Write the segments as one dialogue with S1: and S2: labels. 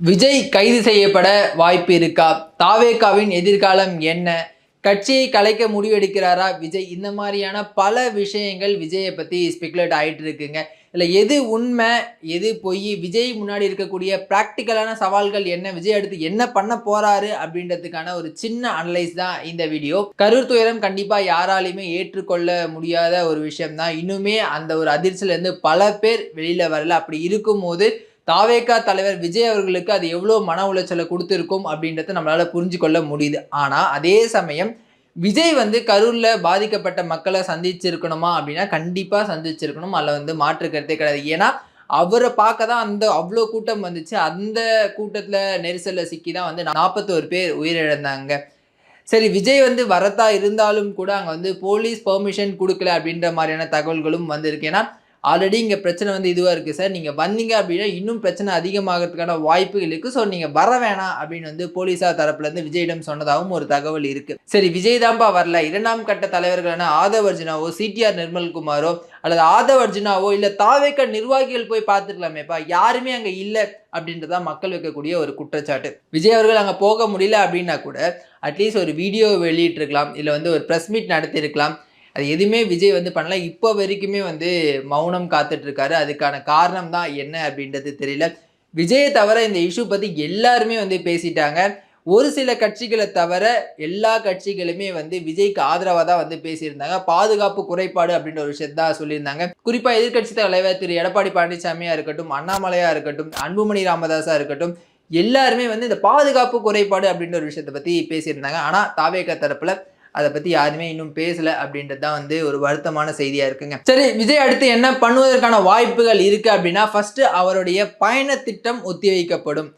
S1: விஜய் கைது செய்யப்பட வாய்ப்பு இருக்கா? தாவேகாவின் எதிர்காலம் என்ன? கட்சியை கலைக்க முடிவெடுக்கிறாரா விஜய்? இந்த மாதிரியான பல விஷயங்கள் விஜயை பற்றி ஸ்பெகுலேட் ஆகிட்டு இருக்குங்க. இல்லை எது உண்மை? எது பொய்? விஜய் முன்னாடி இருக்கக்கூடிய ப்ராக்டிக்கலான சவால்கள் என்ன? விஜய் அடுத்து என்ன பண்ண போறாரு? அப்படின்றதுக்கான ஒரு சின்ன அனலைஸ் தான் இந்த வீடியோ கரூர் துயரம் கண்டிப்பாக யாராலையுமே ஏற்றுக்கொள்ள முடியாத ஒரு விஷயம் தான் இன்னுமே அந்த ஒரு அதிர்ச்சியிலேருந்து பல பேர் வெளியில் வரல. அப்படி இருக்கும்போது தாவேகா தலைவர் விஜய் அவர்களுக்கு அது எவ்வளோ மன உளைச்சலை கொடுத்துருக்கும் அப்படின்றத நம்மளால் புரிஞ்சு கொள்ள முடியுது. ஆனால் அதே சமயம் விஜய் வந்து கரூரில் பாதிக்கப்பட்ட மக்களை சந்திச்சிருக்கணுமா அப்படின்னா கண்டிப்பாக சந்திச்சிருக்கணும். அதில் வந்து மாற்று கருத்தே கிடையாது. ஏன்னா அவரை பார்க்க தான் அந்த அவ்வளோ கூட்டம் வந்துச்சு. அந்த கூட்டத்தில் நெரிசலில் சிக்கி தான் வந்து நாற்பத்தோரு பேர் உயிரிழந்தாங்க. சரி விஜய் வந்து வரத்தா இருந்தாலும் கூட அங்கே வந்து போலீஸ் பெர்மிஷன் கொடுக்கல அப்படின்ற மாதிரியான தகவல்களும் வந்திருக்கு. ஏன்னா ஆல்ரெடி இங்கே பிரச்சனை வந்து இதுவாக இருக்குது சார் நீங்கள் வந்தீங்க அப்படின்னா இன்னும் பிரச்சனை அதிகமாகிறதுக்கான வாய்ப்புகள் இருக்குது ஸோ நீங்கள் வர வேணாம் அப்படின்னு வந்து போலீஸார் தரப்புலேருந்து விஜயிடம் சொன்னதாகவும் ஒரு தகவல் இருக்குது சரி விஜய் தான்ப்பா வரல. இரண்டாம் கட்ட தலைவர்களான ஆதவ் அர்ஜுனாவோ சிடிஆர் நிர்மல்குமாரோ அல்லது ஆதவ் அர்ஜுனாவோ இல்லை தாவேக்க நிர்வாகிகள் போய் பார்த்துருக்கலாமேப்பா யாருமே அங்கே இல்லை அப்படின்றதான் மக்கள் வைக்கக்கூடிய ஒரு குற்றச்சாட்டு. விஜய் அவர்கள் அங்கே போக முடியல அப்படின்னா கூட அட்லீஸ்ட் ஒரு வீடியோ வெளியிட்டிருக்கலாம். இல்லை வந்து ஒரு ப்ரெஸ் மீட் நடத்தியிருக்கலாம். அது எதுவுமே விஜய் வந்து பண்ணல. இப்போ வரைக்குமே வந்து மௌனம் காத்துட்டு இருக்காரு அதுக்கான காரணம் தான் என்ன அப்படின்றது தெரியல. விஜயை தவிர இந்த இஷ்யூ பற்றி எல்லாருமே வந்து பேசிட்டாங்க. ஒரு சில கட்சிகளை தவிர எல்லா கட்சிகளுமே வந்து விஜய்க்கு ஆதரவாக தான் வந்து பேசியிருந்தாங்க. பாதுகாப்பு குறைபாடு அப்படின்ற ஒரு விஷயத்த தான் சொல்லியிருந்தாங்க. குறிப்பாக எதிர்க்கட்சி தலைவர் திரு. எடப்பாடி பழனிசாமியாக இருக்கட்டும் அண்ணாமலையாக இருக்கட்டும் அன்புமணி ராமதாஸாக இருக்கட்டும் எல்லாருமே வந்து இந்த பாதுகாப்பு குறைபாடு அப்படின்ற ஒரு விஷயத்தை பற்றி பேசியிருந்தாங்க. ஆனால் தாவேக தரப்பில் அதை பற்றி யாருமே இன்னும் பேசலை அப்படின்றது தான் வந்து ஒரு வருத்தமான செய்தியாக இருக்குங்க. சரி விஜய் அடுத்து என்ன பண்ணுவதற்கான வாய்ப்புகள் இருக்குது அப்படின்னா ஃபஸ்ட்டு அவருடைய பயண திட்டம் ஒத்திவைக்கப்படும்.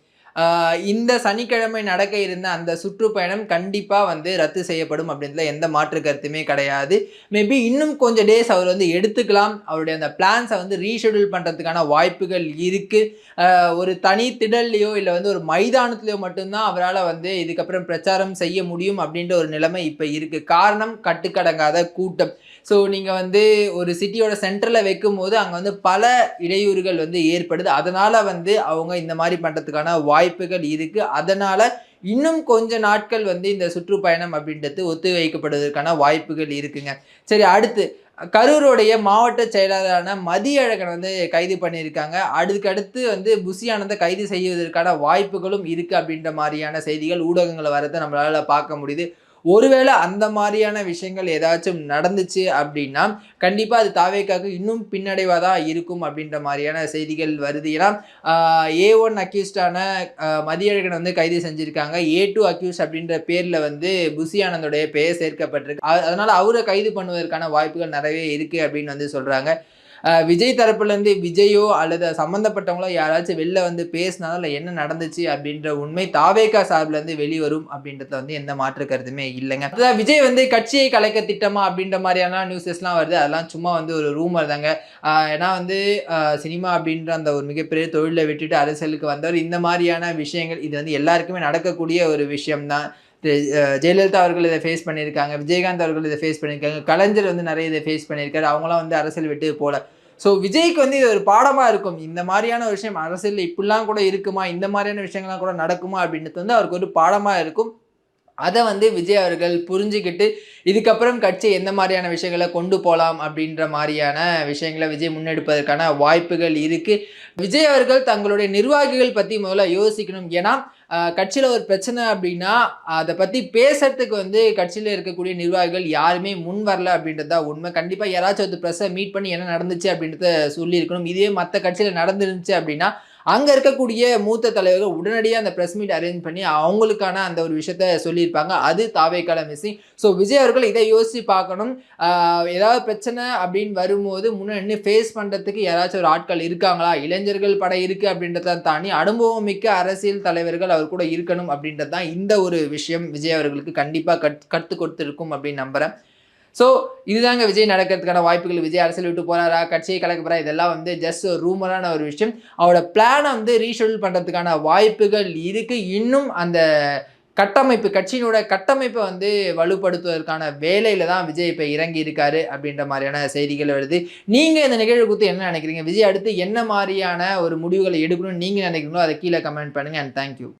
S1: இந்த சனிக்கிழமை நடக்க இருந்த அந்த சுற்றுப்பயணம் கண்டிப்பாக வந்து ரத்து செய்யப்படும் அப்படின்றத எந்த மாற்று கருத்துமே கிடையாது. மேபி இன்னும் கொஞ்சம் டேஸ் அவர் வந்து எடுத்துக்கலாம். அவருடைய அந்த பிளான்ஸை வந்து ரீஷெடியூல் பண்ணுறதுக்கான வாய்ப்புகள் இருக்குது ஒரு தனி திடல்லையோ இல்லை வந்து ஒரு மைதானத்துலையோ மட்டும்தான் அவரால் வந்து இதுக்கப்புறம் பிரச்சாரம் செய்ய முடியும் அப்படின்ற ஒரு நிலைமை இப்போ இருக்குது காரணம் கட்டுக்கடங்காத கூட்டம். ஸோ நீங்கள் வந்து ஒரு சிட்டியோட சென்டரில் வைக்கும்போது அங்கே வந்து பல இடையூறுகள் வந்து ஏற்படுது. அதனால் வந்து அவங்க இந்த மாதிரி பண்ணுறதுக்கான வாய்ப்பு வாய்ப்புகள் இருக்குது அதனால் இன்னும் கொஞ்ச நாட்கள் வந்து இந்த சுற்றுப்பயணம் அப்படின்றது ஒத்து வைக்கப்படுவதற்கான வாய்ப்புகள் இருக்குங்க. சரி அடுத்து. கரூருடைய மாவட்ட செயலாளரான மதியழகன் வந்து கைது பண்ணியிருக்காங்க. அதுக்கடுத்து வந்து புசி கைது செய்வதற்கான வாய்ப்புகளும் இருக்குது அப்படின்ற மாதிரியான செய்திகள் ஊடகங்களை வரதை நம்மளால் பார்க்க முடியுது. ஒருவேளை அந்த மாதிரியான விஷயங்கள் ஏதாச்சும் நடந்துச்சு அப்படின்னா கண்டிப்பாக அது தாவேக்காக்கு இன்னும் பின்னடைவாக தான் இருக்கும் அப்படின்ற மாதிரியான செய்திகள் வருது. ஏன்னா ஏ ஒன் அக்யூஸ்டான மதியழகன் வந்து கைது செஞ்சுருக்காங்க. ஏ டூ அக்யூஸ் அப்படின்ற பேரில் வந்து புசி ஆனந்தோடைய பெயர் சேர்க்கப்பட்டிருக்கு. அதனால் அவரை கைது பண்ணுவதற்கான வாய்ப்புகள் நிறையவே இருக்குது அப்படின்னு வந்து சொல்கிறாங்க விஜய் தரப்புலேருந்து விஜயோ அல்லது சம்மந்தப்பட்டவங்களோ யாராச்சும் வெளில வந்து பேசினாலும் இல்லை என்ன நடந்துச்சு அப்படின்ற உண்மை தாவேகா சார்பிலேருந்து வெளிவரும் அப்படின்றத வந்து எந்த மாற்று கருத்துமே இல்லைங்க. அதான் விஜய் வந்து கட்சியை கலைக்க திட்டமா அப்படின்ற மாதிரியான நியூஸஸ்லாம் வருது. அதெல்லாம் சும்மா வந்து ஒரு ரூமர் தாங்க. ஏன்னா வந்து சினிமா அப்படின்ற அந்த ஒரு மிகப்பெரிய தொழிலை விட்டுட்டு அரசியலுக்கு வந்தவர் இந்த மாதிரியான விஷயங்கள் இது வந்து எல்லாருக்குமே நடக்கக்கூடிய ஒரு விஷயம்தான். ஜெயலலிதா அவர்கள் இதை ஃபேஸ் பண்ணியிருக்காங்க விஜயகாந்த் அவர்கள் இதை ஃபேஸ் பண்ணியிருக்காங்க கலைஞர் வந்து நிறைய இதை ஃபேஸ் பண்ணியிருக்காரு அவங்களாம் வந்து அரசியல் விட்டு போல. ஸோ விஜய்க்கு வந்து இது ஒரு பாடமாக இருக்கும். இந்த மாதிரியான ஒரு விஷயம் அரசியலில் இப்படிலாம் கூட இருக்குமா இந்த மாதிரியான விஷயங்கள்லாம் கூட நடக்குமா அப்படின்றது வந்து அவருக்கு ஒரு பாடமாக இருக்கும். அதை வந்து விஜய் அவர்கள் புரிஞ்சுக்கிட்டு இதுக்கப்புறம் கட்சி எந்த மாதிரியான விஷயங்களை கொண்டு போகலாம் அப்படின்ற மாதிரியான விஷயங்களை விஜய் முன்னெடுப்பதற்கான வாய்ப்புகள் இருக்குது விஜய் அவர்கள் தங்களுடைய நிர்வாகிகள் பற்றி முதல்ல யோசிக்கணும். ஏன்னா கட்சியில் ஒரு பிரச்சனை அப்படின்னா அதை பற்றி பேசுறதுக்கு வந்து கட்சியில் இருக்கக்கூடிய நிர்வாகிகள் யாருமே முன் வரல அப்படின்றது தான் உண்மை. கண்டிப்பாக யாராச்சும் ஒரு ப்ரெஸ்ஸை மீட் பண்ணி என்ன நடந்துச்சு அப்படின்றத சொல்லியிருக்கணும். இதே மற்ற கட்சியில் நடந்துருந்துச்சு அப்படின்னா அங்கே இருக்கக்கூடிய மூத்த தலைவர்கள் உடனடியாக அந்த ப்ரெஸ் மீட் அரேஞ்ச் பண்ணி அவங்களுக்கான அந்த ஒரு விஷயத்த சொல்லியிருப்பாங்க. அது தாவேக்கால மிஸ்ஸிங் ஸோ விஜய் அவர்கள் இதை யோசித்து பார்க்கணும். ஏதாவது பிரச்சனை அப்படின்னு வரும்போது முன்னாடி ஃபேஸ் பண்ணுறதுக்கு யாராச்சும் ஒரு ஆட்கள் இருக்காங்களா? இளைஞர்கள் படம் இருக்குது அப்படின்றத தாண்டி அனுபவம் மிக்க அரசியல் தலைவர்கள் அவர் கூட இருக்கணும் அப்படின்றது தான் இந்த ஒரு விஷயம். விஜய் அவர்களுக்கு கண்டிப்பாக கட் கற்றுக் கொடுத்துருக்கும் அப்படின்னு நம்புகிறேன் ஸோ இதுதாங்க விஜய் நடக்கிறதுக்கான வாய்ப்புகள். விஜய் அரசியல் விட்டு போறாரா? கட்சியை கலக்க போகிறா இதெல்லாம் வந்து ஜஸ்ட் ஒரு ரூமரான ஒரு விஷயம். அவரோட பிளானை வந்து ரீஷெடியூல் பண்ணுறதுக்கான வாய்ப்புகள் இருக்குது இன்னும் அந்த கட்டமைப்பு கட்சியினோட கட்டமைப்பை வந்து வலுப்படுத்துவதற்கான வேலையில தான் விஜய் இப்போ இறங்கி இருக்காரு அப்படின்ற மாதிரியான செய்திகள் வருது. நீங்கள் இந்த நிகழ்வு குறித்து என்ன நினைக்கிறீங்க? விஜய் அடுத்து என்ன மாதிரியான ஒரு முடிவுகளை எடுக்கணும்னு நீங்கள் நினைக்கிறீங்களோ அதை கீழே கமெண்ட் பண்ணுங்க அண்ட் தேங்க்யூ